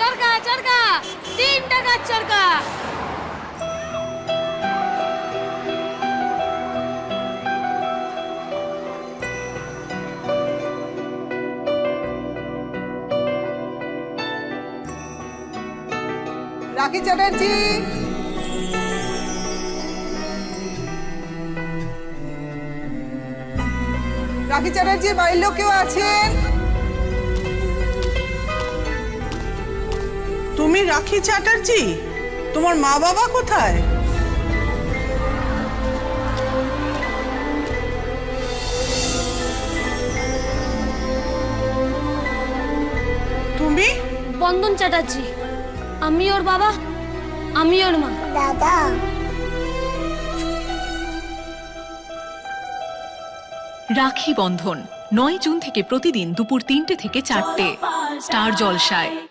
চরকা চরকা তিন টাকার চরকা। রাখি চ্যাটার্জি। রাখি চ্যাটার্জির বাড়ির লোক কেউ আছেন? তুমি রাখি চ্যাটার্জি? তোমার মা বাবা কোথায়? তুমি? বন্দন চ্যাটার্জি আমি ওর বাবা আমি ওর মা। দাদা। রাখি বন্ধন নয় জুন থেকে প্রতিদিন দুপুর তিনটে থেকে চারটে। স্টার জলসায়।